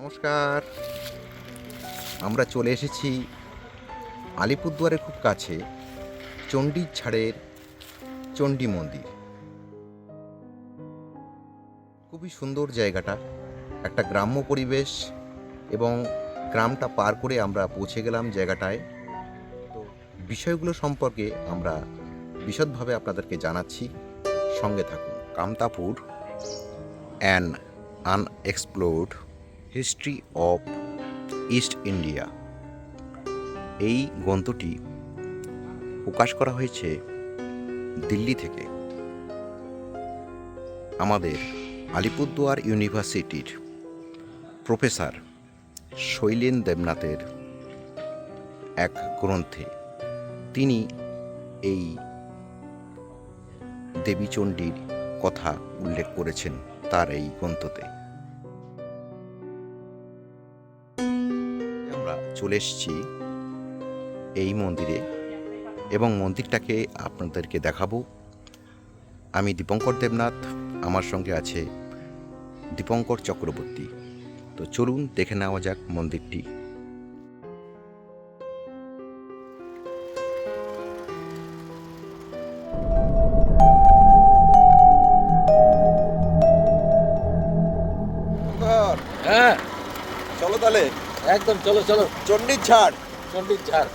নমস্কার। আমরা চলে এসেছি আলিপুরদুয়ারের খুব কাছে চণ্ডীর ছাড়ের চণ্ডী মন্দির। খুবই সুন্দর জায়গাটা, একটা গ্রাম্য পরিবেশ এবং গ্রামটা পার করে আমরা পৌঁছে গেলাম জায়গাটায়। তো বিষয়গুলো সম্পর্কে আমরা বিশদভাবে আপনাদেরকে জানাচ্ছি, সঙ্গে থাকুন। Kamtapur an unexplored history of East India এই গ্রন্থটি প্রকাশ করা হয়েছে দিল্লি থেকে। আমাদের আলিপুরদুয়ার ইউনিভার্সিটির প্রফেসর শৈলেন দেবনাথের এক গ্রন্থে তিনি এই দেবীচণ্ডীর কথা উল্লেখ করেছেন তার এই গ্রন্থতে। চলে এসেছি এই মন্দিরে এবং মন্দিরটাকে আপনাদেরকে দেখাবো। আমি দীপঙ্কর দেবনাথ আমার সঙ্গে আছে দীপঙ্কর চক্রবর্তী। তো চলুন দেখে নেওয়া যাক মন্দিরটি। হ্যাঁ। চলো তাহলে। একদম চলো চলো। চণ্ডীর ছাড় চন্ডির ছাড়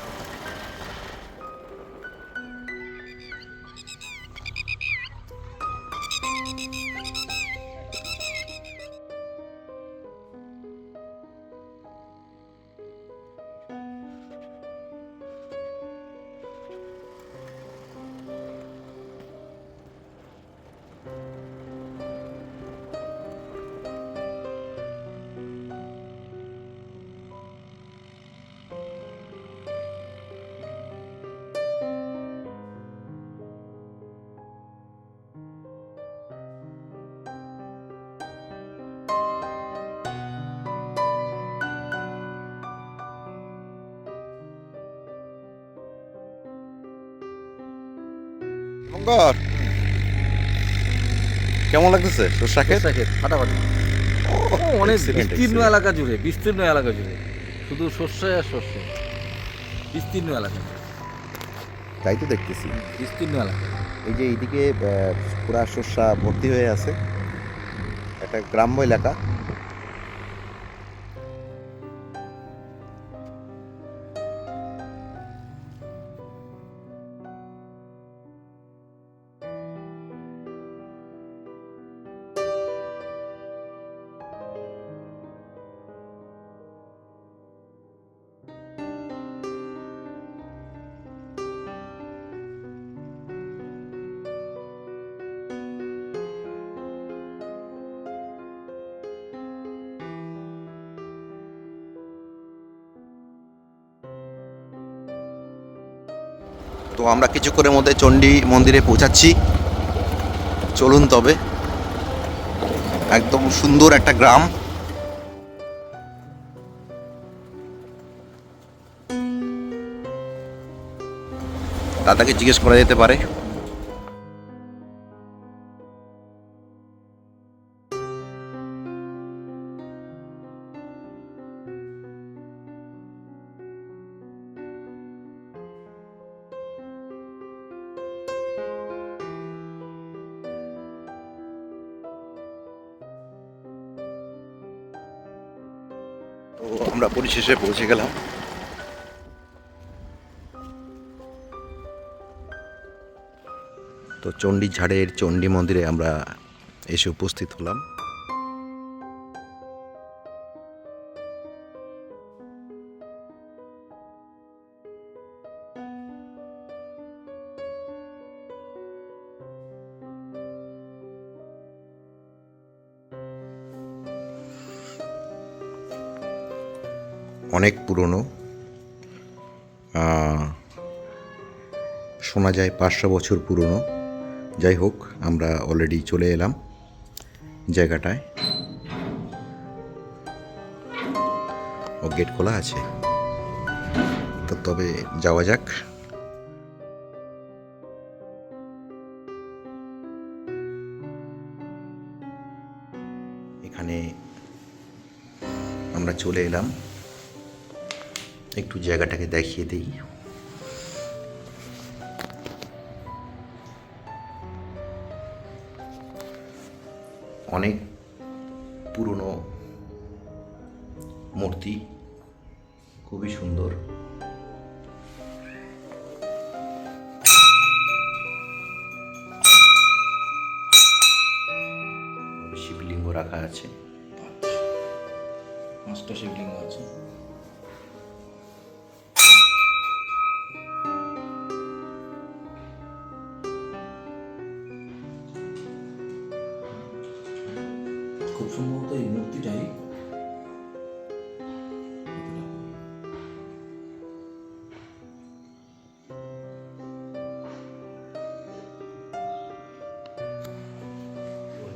মঙ্গল কেমন লাগতেছে? সর্ষাকে খেত ফাটাফাটি। ও, অনেক বিস্তীর্ণ এলাকা জুড়ে বিস্তীর্ণ এলাকা জুড়ে। শুধু শস্য আর শস্য। বিস্তীর্ণ এলাকা। তাই তো দেখতেছি। বিস্তীর্ণ এলাকা। এই যে এইদিকে পুরা শস্যা ভর্তি হয়ে আছে। একটা গ্রাম্য এলাকা। তো আমরা কিছুক্ষণের মধ্যে চণ্ডী মন্দিরে পৌঁছাচ্ছি। চলুন তবে। একদম সুন্দর একটা গ্রাম। দাদাকে জিজ্ঞেস করা যেতে পারে। তো আমরা পরিশেষে পৌঁছে গেলাম। তো চণ্ডী ঝাড়ের চণ্ডী মন্দিরে আমরা এসে উপস্থিত হলাম। অনেক পুরনো। শোনা যায় পাঁচশো বছর পুরনো। যাই হোক, আমরা অলরেডি চলে এলাম জায়গাটায়। ও গেট খোলা আছে। তো তবে যাওয়া যাক। এখানে আমরা চলে এলাম। একটু জায়গাটাকে দেখিয়ে দিই। অনেক পুরনো মূর্তি, খুবই সুন্দর। শিবলিঙ্গ রাখা আছে। পাঁচটা শিবলিঙ্গ আছে।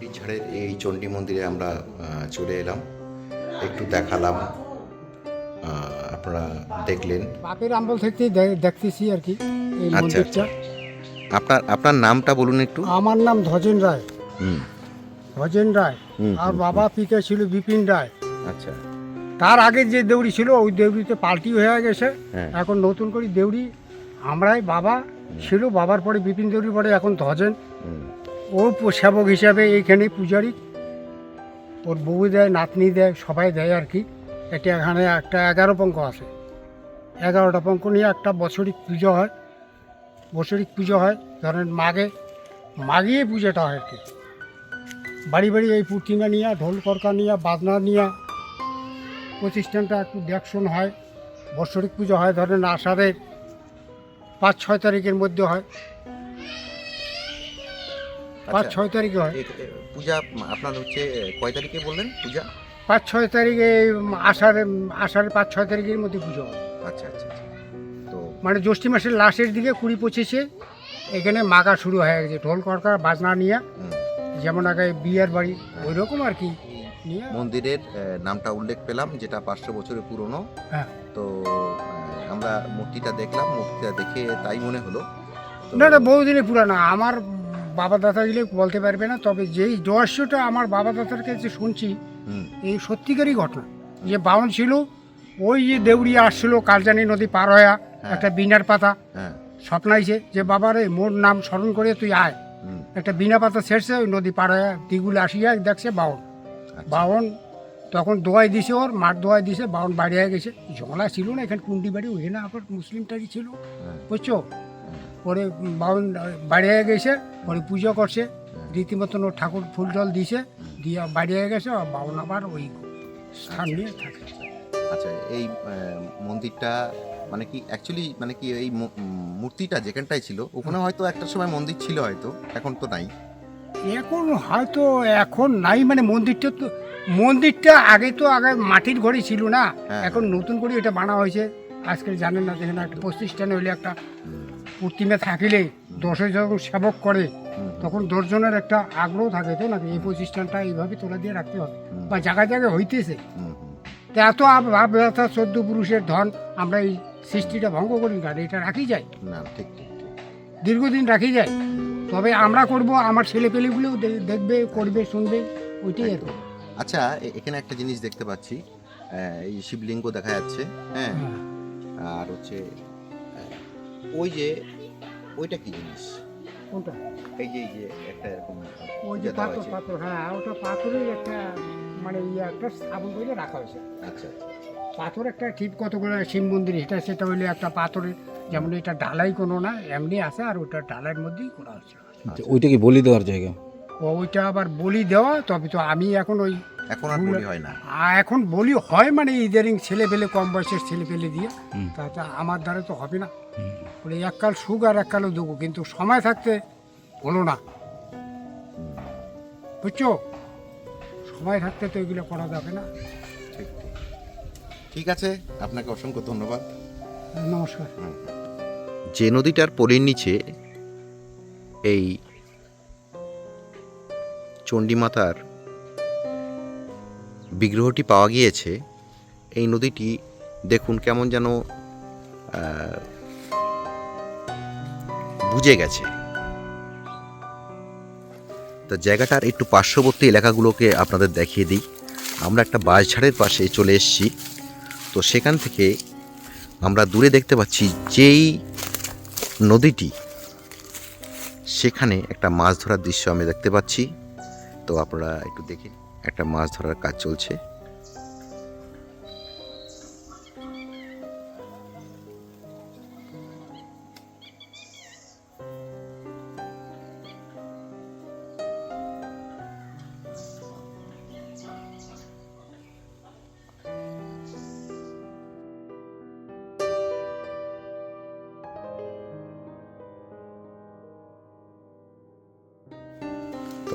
চণ্ডীঝাড়ের এই চণ্ডী মন্দিরে আমরা চলে এলাম। একটু দেখালাম আপনারা দেখলেন। বাপের আমল থেকে দেখতেছি আর কি এই আচ্ছা, মন্দিরটা। আপনার আপনার নামটা বলুন একটু। আমার নাম ধজেন রায়। হুম। ধজেন রায়। আর বাবা পিতা ছিল বিপিন রায়। আচ্ছা। তার আগে যে দেউড়ি ছিল ওই দেউড়িতে পাল্টি হয়ে গেছে। হ্যাঁ। এখন নতুন করে দেউড়ি আমরাই বাবা ছিল বাবার পরে বিপিন দেউড়ি পরে এখন ধজেন। ও সেবক হিসাবে এইখানে পূজারি। ওর বউ দেয়, নাতনি দেয়, সবাই দেয় আর কি। এটা এখানে একটা এগারো পঙ্ক আছে। এগারোটা পঙ্ক নিয়ে একটা বছরিক পুজো হয়। বছরিক পুজো হয়, ধরেন মাঘে, মাঘিয়ে পুজোটা হয় আর কি। বাড়ি বাড়ি এই প্রতিমা নিয়ে, ঢোল করকা নিয়ে, বাজনা নিয়ে, প্রতিষ্ঠানটা একটু দেখশন হয়। বৎসরিক পুজো হয়, ধরেন আষাঢ়ের পাঁচ ছয় তারিখের মধ্যে হয়। পাঁচ আচ্ছা, ছয় তারিখে হয়। পূজা আপনার হচ্ছে কয় তারিখে বললেন পূজা? পাঁচ ছয় তারিখে আষাঢ়ে আষাঢ়ের পাঁচ ছয় তারিখের মধ্যে পুজো হয়। আচ্ছা আচ্ছা আচ্ছা। তো মানে জ্যৈষ্ঠী মাসের লাস্টের দিকে কুড়ি পঁচিশে এখানে মাগা শুরু হয়ে গেছে ঢোল করকা বাজনা নিয়ে। যেমন আগে বিয়ের বাড়ি ওই রকম আর কি নিয়ে। মন্দিরের নামটা উল্লেখ পেলাম যেটা পাঁচশো বছরের পুরনো। হ্যাঁ। তো আমরা মূর্তিটা দেখলাম মূর্তিটা দেখে তাই মনে হলো। না না বহুদিনের পুরানো। আমার বাবা দাদা দিলে বলতে পারবে না তবে যেই রহস্যটা আমার বাবা দাদার কাছে শুনছি এই সত্যিকারই ঘটনা। যে বাউন ছিল ওই যে দেউড়িয়া আসছিল কালজানি নদী পার হয়া। একটা বিনার পাতা। হ্যাঁ। স্বপ্নাইছে যে বাবারে মোর নাম স্মরণ করে তুই আয়। একটা বিনা পাতা ছেড়ছে ওই নদী পার হয়ে দিগুলো আসিয়া দেখছে বাউন। আচ্ছা, বাউন তখন দোয়াই দিছে ওর মাঠ দোয়াই দিছে বাউন বাড়ি হয়ে গেছে। জলা ছিল না এখানে কুন্ডি বাড়ি ওইখানে আবার মুসলিমটারই ছিল। হ্যাঁ, বুঝছ? পরে বাউন বাড়ি হয়ে গেছে পরে পুজো করছে রীতিমতন ও ঠাকুর ফুল জল দিছে দিয়ে বাড়ি হয়ে গেছে বাউন আবার ওই স্থান নিয়ে থাকে। আচ্ছা এই মন্দিরটা মানে কি অ্যাকচুয়ালি মানে কি এই মূর্তিটা যেখানটায় ছিল ওখানে হয়তো একটা সময় মন্দির ছিল হয়তো এখন তো নাই। এখন হয়তো এখন নাই মানে মন্দিরটা তো মন্দিরটা আগে তো আগে মাটির ঘরই ছিল না হ্যাঁ। এখন নতুন করে এটা বানা হয়েছে। আজকে জানেন না যেখানে একটা প্রতিষ্ঠানে হইলে একটা প্রতিমা থাকিলে দশে যখন সেবক করে তখন দশজনের একটা আগ্রহ থাকে তো নাকি? এই প্রতিষ্ঠানটা এইভাবে তোলা দিয়ে রাখতে হবে। বা জায়গায় জায়গায় হইতেছে। তা এত ভাব ব্যথা চোদ্দ পুরুষের ধন আমরা এই সৃষ্টিটা ভঙ্গ করি না এটা রাখি যাই না ঠিক দীর্ঘদিন রাখি যায়। তবে আমরা করব আমার ছেলে পেলেগুলোও দেখবে করবে শুনবে ওইটাই আর আচ্ছা এখানে একটা জিনিস দেখতে পাচ্ছি। এই শিবলিঙ্গ দেখা যাচ্ছে হ্যাঁ? হ্যাঁ। আর হচ্ছে ওই যে ওইটা কি জিনিস? কোনটা? এই যে এই যে একটা এরকম ওই যে পাথর পাথর হ্যাঁ ওটা পাথরের একটা মানে ইয়ে একটা স্থাপন করে রাখা হয়েছে। আচ্ছা আচ্ছা পাথর একটা ঠিক কতগুলো শিব মন্দির এটা সেটা হইলে একটা পাথরের যেমন এটা ঢালাই কোনো না এমনি আছে আর ওটা ঢালাইয়ের মধ্যেই করা হচ্ছে আচ্ছা, ওইটা কি বলি দেওয়ার জায়গা? ও ওইটা আবার বলি দেওয়া তবে তো আমি এখন ওই এখন আর বলি হয় না। এখন বলি হয় মানে ইদারিং ছেলে পেলে কম বয়সের ছেলে পেলে দিয়ে। হুম। তাতে আমার দ্বারা তো হবে না। বলে এককাল সুখ আর এককালও দেবো কিন্তু সময় থাকতে হলো না। বুঝছ? সময় থাকতে তো এগুলো করা যাবে না। ঠিক। আছে আপনাকে অসংখ্য ধন্যবাদ। নমস্কার। যে নদীটার পলির নিচে এই চণ্ডীমাতার বিগ্রহটি পাওয়া গিয়েছে, এই নদীটি দেখুন কেমন যেন বুঝে গেছে। তা জায়গাটার একটু পার্শ্ববর্তী এলাকাগুলোকে আপনাদের দেখিয়ে দিই। আমরা একটা বাঁশঝাড়ের পাশে চলে এসেছি। তো সেখান থেকে আমরা দূরে দেখতে পাচ্ছি যেই নদীটি, সেখানে একটা মাছ ধরার দৃশ্য আমি দেখতে পাচ্ছি। তো আপনারা একটু দেখে একটা মাছ ধরার কাজ চলছে।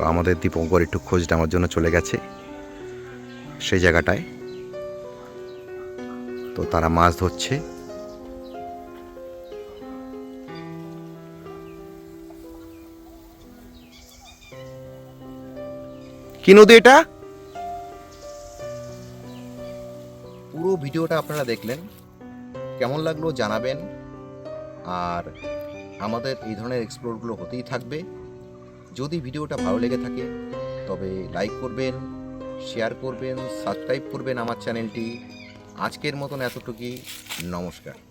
তো আমাদের দীপঙ্কর একটু খোঁজ নেওয়ার জন্য চলে গেছে। সেই জায়গাটায়। তো তারা মাছ ধরছে। কি নদী এটা? পুরো ভিডিওটা আপনারা দেখলেন। কেমন লাগল জানাবেন। আর আমাদের এই ধরনের এক্সপ্লোরগুলো হতেই থাকবে। যদি ভিডিওটা ভালো লেগে থাকে, তবে লাইক করবেন শেয়ার করবেন সাবস্ক্রাইব করবেন আমার চ্যানেলটি আজকের মতন এতটুকুই, নমস্কার।